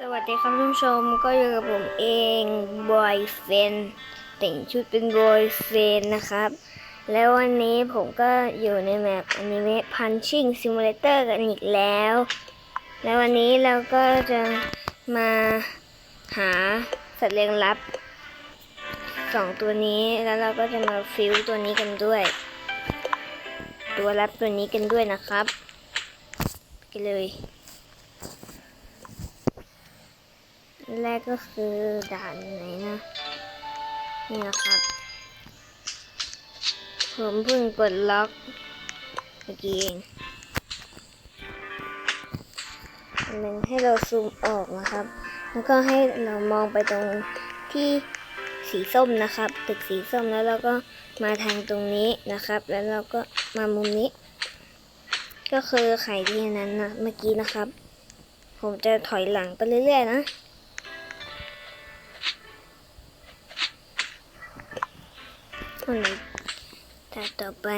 สวัสดีครับท่านผู้ชมก็อยู่กับผมเองบอยเฟนแต่งชุดเป็นบอยเฟนนะครับ แล้ววันนี้ผมก็อยู่ในแมปอนิเมะพันชิ่งซิมูเลเตอร์กันอีกแล้ว แล้ววันนี้เราก็จะมาหาสัตว์เลี้ยงลับสองตัวนี้แล้วเราก็จะมาฟิวตัวนี้กันด้วย ตัวลับตัวนี้กันด้วยนะครับไปเลย แรกก็คือด่านไหนนะ นี่นะครับ ผมเพิ่งกดล็อกเมื่อกี้เองอันหนึ่งให้เราซูมออกนะครับ แล้วก็ให้เรามองไปตรงที่สีส้มนะครับ ตึกสีส้มแล้วเราก็มาทางตรงนี้นะครับ แล้วเราก็มามุมนี้ ก็คือไข่ที่นั้นนะเมื่อกี้นะครับ ผมจะถอยหลังไปเรื่อยๆนะ คนนี้ต่ต่อไป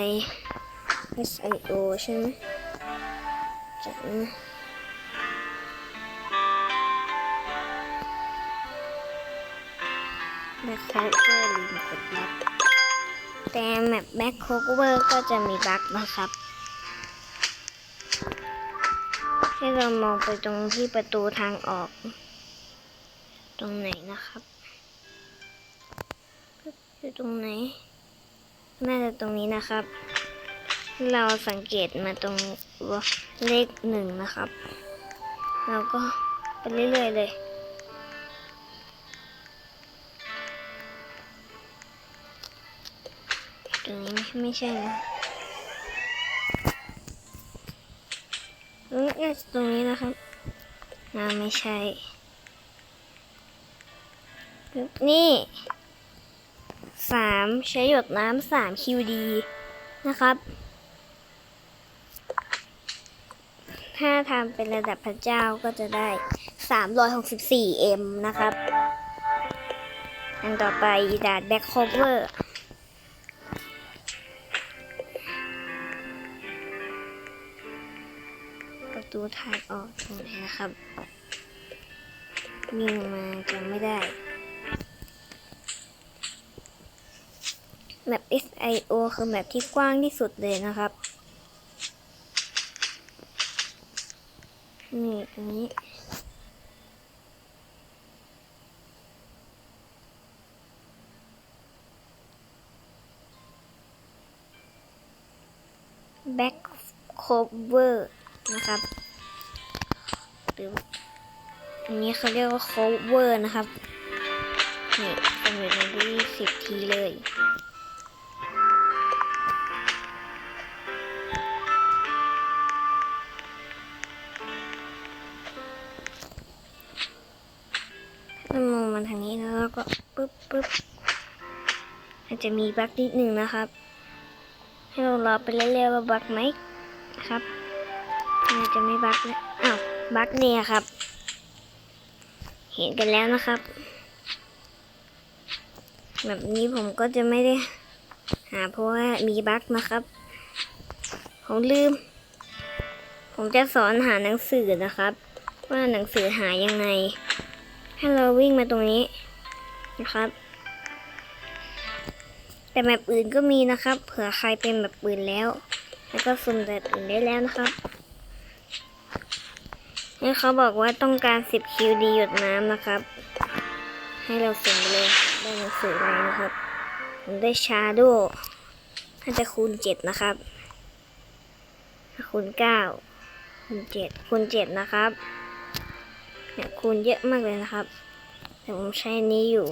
SIO ใช่ไหมจากนแบ็คโคเวอร์ลืมกดล็อกแต่แมปแบ็คโคเวอร์ก็จะมีบั๊กนะครับให้เรามองไปตรงที่ประตูทางออก ตรงไหนนะครับ อยู่ตรงไหน น่าจะตรงนี้นะครับ เราสังเกตมาตรงเลขหนึ่งนะครับ เราก็ไปเรื่อยๆเลยตรงนี้ไม่ใช่นะเออน่าจะตรงนี้นะครับน่าไม่ใช่ นี่ สามใช้หยดน้ำสาม QD นะครับ ถ้าทำเป็นระดับพระเจ้าก็จะได้ 364M นะครับ อันต่อไปดาดแบ็คโคเวอร์ประตูทางออกตรงไหนนะครับ วิ่งมาจำไม่ได้ แมป SIO คือแมปที่กว้างที่สุดเลยนะครับ นี่ตรงนี้ Back cover นะครับหรืออันนี้เขาเรียกว่า cover นะครับ นี่เป็นแบบนี้สิบทีเลย ทางนี้แล้วก็ปึ๊บปึ๊บอาจจะมีบั๊กนิดหนึ่งนะครับ ให้เรารอไปเรื่อยๆว่าบั๊กไหมนะครับน่าจะไม่บั๊กนะอ้าวบั๊กเนี่ยครับ เห็นกันแล้วนะครับ แบบนี้ผมก็จะไม่ได้หาเพราะว่ามีบั๊กนะครับ ผมลืม ผมจะสอนหาหนังสือนะครับ ว่าหนังสือหายังไง ให้เราวิ่งมาตรงนี้นะครับ แต่แมปอื่นก็มีนะครับ เผื่อใครเป็นแบบอื่นแล้ว แล้วก็สุ่มแบบอื่นได้แล้วนะครับนี่เขาบอกว่าต้องการ10คิวดีหยดน้ำนะครับ ให้เราสุ่มไปเลยได้หนังสืออะไรนะครับผมได้ชาโดน่าจะคูณ7นะครับ คูณ9คูณ7คูณ7นะครับ เนี่ยคูณเยอะมากเลยนะครับ แต่ผมใช้นนี้อยู่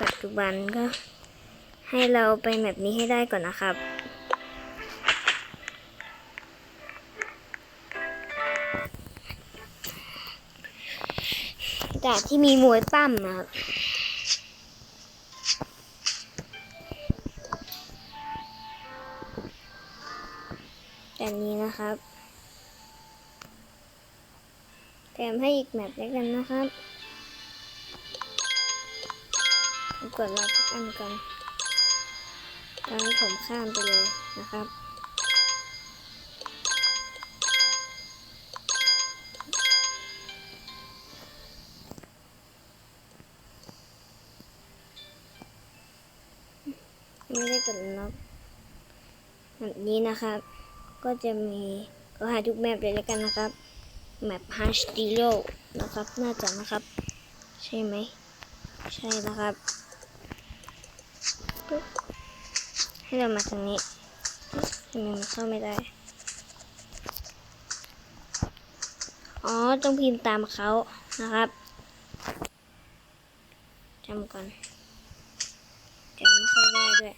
ปัจจุบันก็ ให้เราไปแบบนี้ให้ได้ก่อนนะครับจากที่มีมวยปั้มนะครับ แบบนี้นะครับ ถมให้อีกแมปด้วยกันนะครับกดรับทุกอันก่อนตอนนี้ผมข้ามไปเลยนะครับ ไม่ได้กดล็อกแบบนี้นะครับ ก็จะมีก็หาทุกแมปเลยแล้วกันนะครับ แมปฮัชติโลนะครับ น่าจะนะครับ ใช่ไหม ใช่นะครับ ให้เรามาทางนี้ทำไมมันเข้าไม่ได้ อ๋อ ต้องพิมพ์ตามเขานะครับจำก่อนจำไม่ค่อยได้ด้วย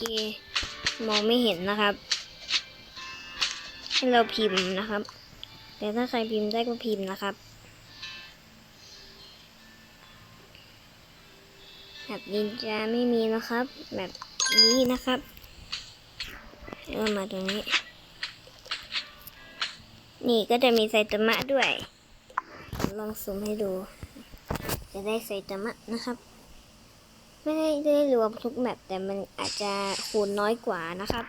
เค มองไม่เห็นนะครับ ให้เราพิมพ์นะครับแต่ถ้าใครพิมพ์ได้ก็พิมพ์นะครับแบบนินจาไม่มีนะครับ แบบนี้นะครับเริ่มมาตรงนี้ นี่ก็จะมีไซตามะด้วย ลองซูมให้ดู จะได้ไซตามะนะครับ ไม่ได้ได้รวมทุกแมปแต่มันอาจจะคูณน้อยกว่านะครับ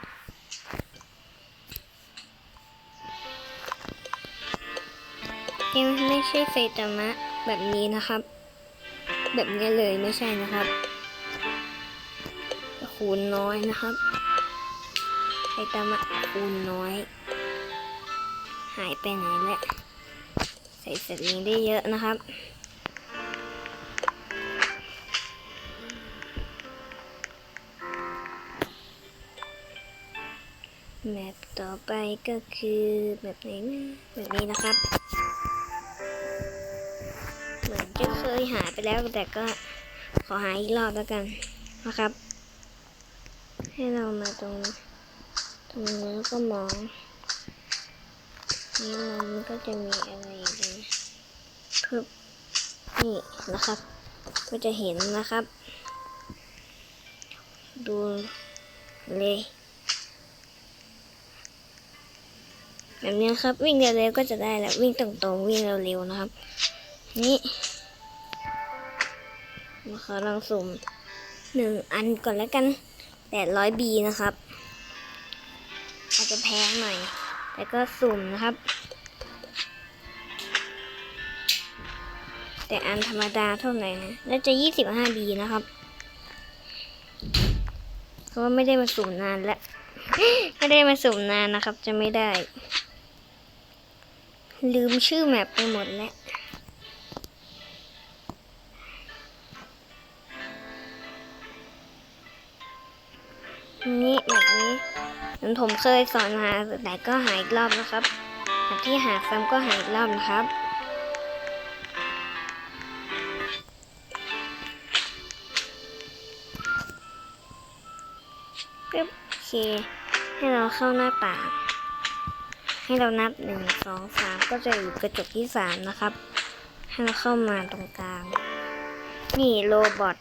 ยังไม่ใช่ไซตามะแบบนี้นะครับ แบบนี้เลยไม่ใช่นะครับ คูณน้อยนะครับไซตามะคูณน้อย หายไปไหนแหละใส่เสร็จนี้ได้เยอะนะครับ ไปก็คือแบบไหนนะแบบนี้นะครับ เหมือนจะเคยหาไปแล้วแต่ก็ขอหาอีกรอบแล้วกันนะครับ ให้เรามาตรงตรงนี้ก็มองนี่มันก็จะมีอะไรอย่างนี้เพิ่มนี่นะครับ ก็จะเห็นนะครับ ดูเลย แบบนี้ครับ วิ่งเร็วๆก็จะได้แล้ววิ่งตรงๆวิ่งเร็วๆนะครับ นี่มาขอลองสุ่มหนึ่งอันก่อนแล้วกันแปดร้อยบีนะครับ อาจจะแพงหน่อย แต่ก็สุ่มนะครับ แต่อันธรรมดาเท่าไหร่นะน่าจะยี่สิบห้าบีนะครับเพราะว่าไม่ได้มาสุ่มนานแล้ว ไม่ได้มาสุ่มนานนะครับ จะไม่ได้ ลืมชื่อแมปไปหมดแล้วนี่แบบนี้ผมเคยสอนมาแต่ก็หายอีกรอบนะครับแบบที่หาซ้ำก็หายอีกรอบนะครับปึ๊บโอเค ให้เราเข้าหน้าต่า ให้เรานับหนึ่งสองสามก็จะอยู่กระจกที่สามนะครับ ให้เราเข้ามาตรงกลาง นี่โรบอท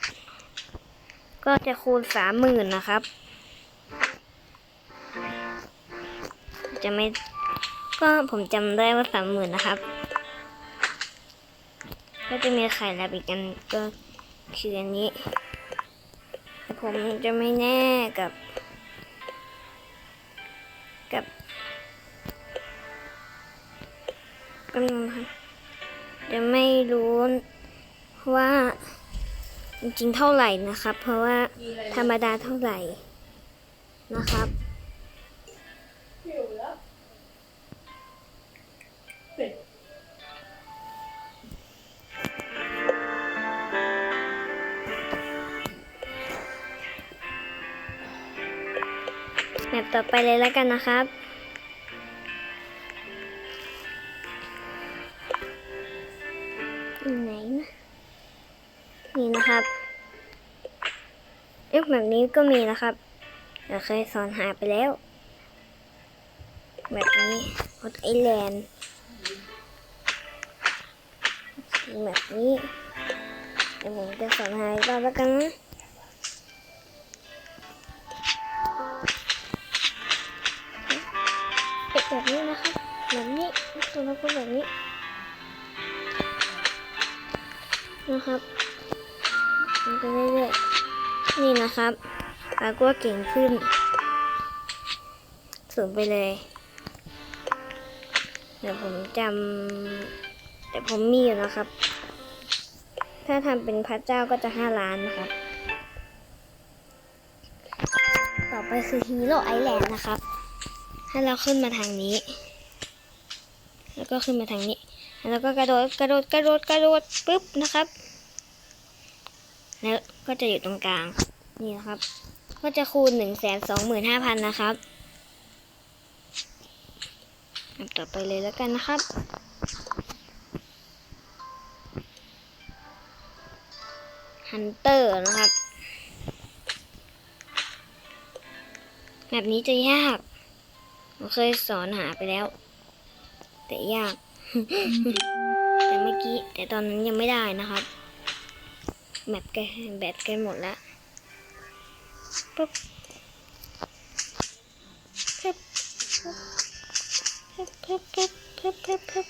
ก็จะคูณสามหมื่นนะครับ จะไม่ก็ผมจำได้ว่าสามหมื่นนะครับ ก็จะมีไข่แลบอีกอันก็คืออันนี้ ผมจะไม่แน่กับ กำลังครับจะไม่รู้ว่าจริงๆเท่าไหร่นะครับ เพราะว่าธรรมดาเท่าไหร่นะครับแมปต่อไปเลยแล้วกันนะครับ แบบนี้ก็มีนะครับเราเคยสอนหาไปแล้ว แบบนี้ฮอตไอแลนด์แบบนี้เดี๋ยวผมจะสอนหาอีกรอบแล้วกันนะเป็นแบบนี้นะครับแบบนี้ตัวเราก็แบบนี้นะครับมันไปเรื่อยๆ นี่นะครับปากว่าเก่งขึ้นสูงไปเลย เดี๋ยวผมจำแต่ผมมีอยู่นะครับ ถ้าทำเป็นพระเจ้าก็จะห้าล้านนะครับ ต่อไปคือฮีโร่ไอแลนด์นะครับ ให้เราขึ้นมาทางนี้ แล้วก็ขึ้นมาทางนี้ แล้วก็กระโดดกระโดดกระโดดกระโดดปุ๊บนะครับ แล้วก็จะอยู่ตรงกลาง นี่นะครับ ก็จะคูณหนึ่งแสนสองหมื่นห้าพันนะครับต่อไปเลยแล้วกันนะครับฮันเตอร์นะครับแบบนี้จะยากผมเคยสอนหาไปแล้ว แต่ยาก แต่เมื่อกี้ แต่ตอนนั้นยังไม่ได้นะครับ แมปแกแบตแกหมดละปุ๊บปุ๊บปุ๊บปุ๊บปุ๊บปุ๊บปุ๊บปุ๊บ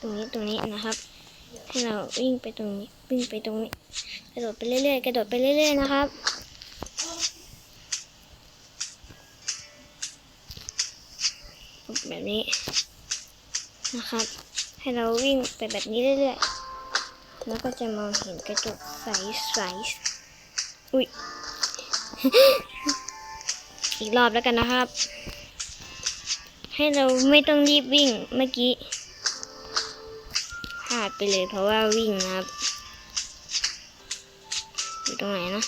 ตรงนี้ตรงนี้นะครับ ให้เราวิ่งไปตรงนี้วิ่งไปตรงนี้กระโดดไปเรื่อยๆกระโดดไปเรื่อยๆนะครับแบบนี้นะครับ ให้เราวิ่งไปแบบนี้เรื่อยๆ แล้วก็จะมองเห็นกระจกใสๆอุ้ย อีกรอบแล้วกันนะครับ ให้เราไม่ต้องรีบวิ่งเมื่อกี้พลาดไปเลยเพราะว่าวิ่งนะครับ อยู่ตรงไหนนะ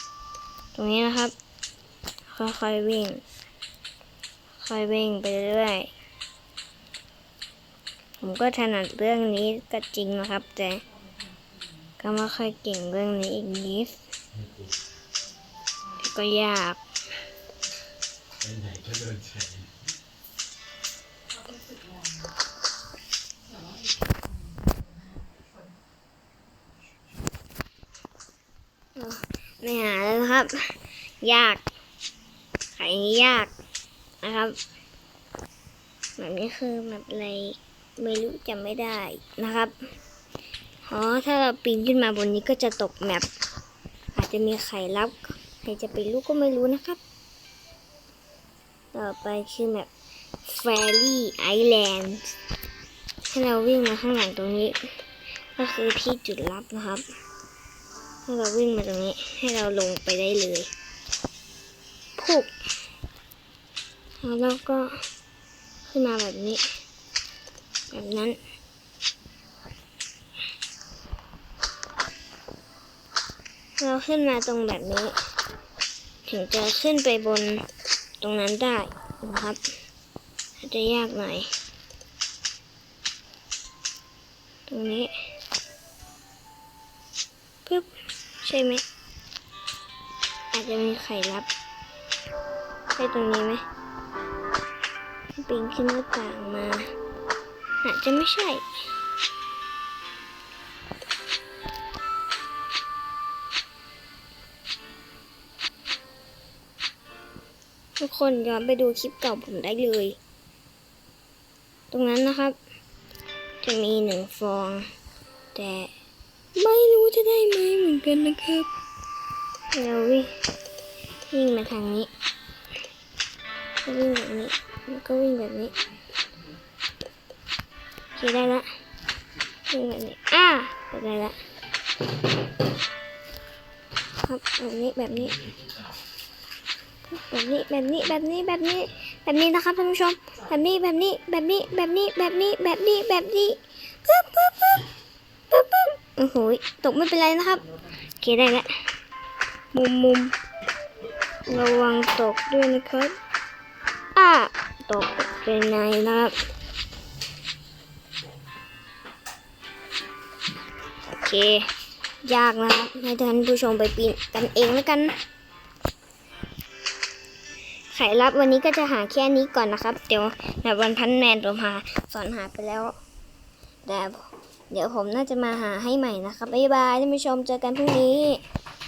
ตรงนี้นะครับ ค่อยๆวิ่ง ค่อยวิ่งไปเรื่อยผมก็ถนัดเรื่องนี้ก็จริงนะครับ แต่ ก็ไม่ค่อยเก่งเรื่องนี้อีกนิดก็ยากไม่หาแล้วครับ ยากขายยากนะครับแบบนี้คือแบบอะไรไม่รู้จำไม่ได้นะครับ อ๋อ ถ้าเราปีนขึ้นมาบนนี้ก็จะตกแมปอาจจะมีใครรับใครจะไปรู้ก็ไม่รู้นะครับ ต่อไปคือแบบ Fairy Island ให้เราวิ่งมาข้างหลังตรงนี้ ก็คือที่จุดลับนะครับให้เราวิ่งมาตรงนี้ให้เราลงไปได้เลยพุกแล้วเราก็ขึ้นมาแบบนี้ แบบนั้น เราขึ้นมาตรงแบบนี้ ถึงจะขึ้นไปบนตรงนั้นได้นะครับอาจจะยากหน่อย ตรงนี้ปึ๊บใช่ไหม อาจจะมีไข่รับใช่ตรงนี้ไหมปีนขึ้นหน้าต่างมาอาจจะไม่ใช่ ทุกคนย้อนไปดูคลิปเก่าผมได้เลย ตรงนั้นนะครับ จะมีหนึ่งฟอง แต่ไม่รู้จะได้ไหมเหมือนกันนะครับเราวิ่งวิ่งมาทางนี้วิ่งแบบนี้แล้วก็วิ่งแบบนี้โอเคได้ละวิ่งแบบนี้อ่าได้ละครับแบบนี้แบบนี้ แบบนี้แบบนี้แบบนี้แบบนี้แบบนี้นะครับท่านผู้ชม แบบนี้แบบนี้แบบนี้แบบนี้แบบนี้แบบนี้แบบนี้ปึ๊บปึ๊บปึ๊บปึ๊บปึ๊บโอ้โหตกไม่เป็นไรนะครับโอเคได้ละมุมมุมระวังตกด้วยนะครับอ่าตกเป็นไงนะครับโอเค ยากนะครับให้ท่านผู้ชมไปปีนกันเองแล้วกัน ไขลับวันนี้ก็จะหาแค่นี้ก่อนนะครับ เดี๋ยวในวันพันแมนผมหาสอนหาไปแล้วแต่เดี๋ยวผมน่าจะมาหาให้ใหม่นะครับบ๊ายบายท่านผู้ชมเจอกันพรุ่งนี้